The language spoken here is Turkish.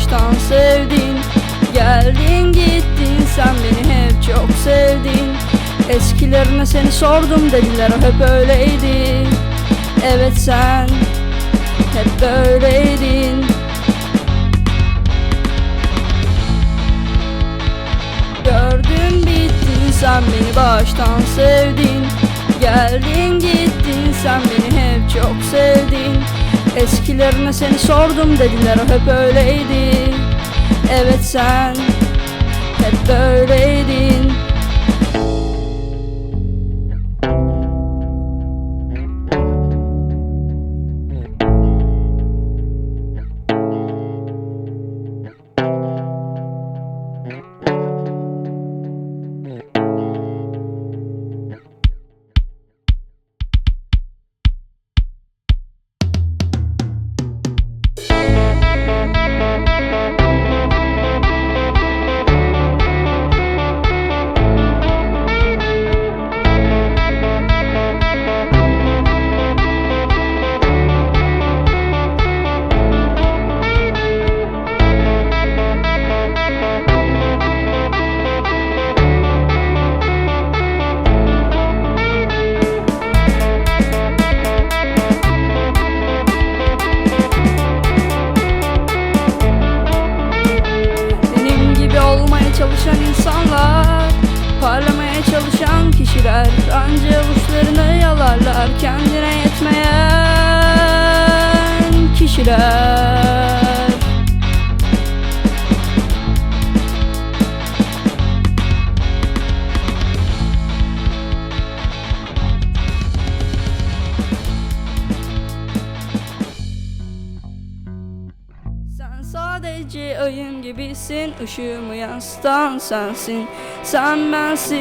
baştan sevdin Geldin gittin sen beni hep çok sevdin. Eskilerine seni sordum dediler hep öyleydi. Evet sen hep böyleydin. Gördün bittin sen beni baştan sevdin. Geldin gittin sen beni hep çok sevdin. Eskilerine seni sordum dediler hep öyleydi. Evet sen hep böyleydin çalışan insanlar Parlamaya çalışan kişiler Anca avuçlarını sadece ayın gibisin. Işığımı yansıtan sensin. Sen bensin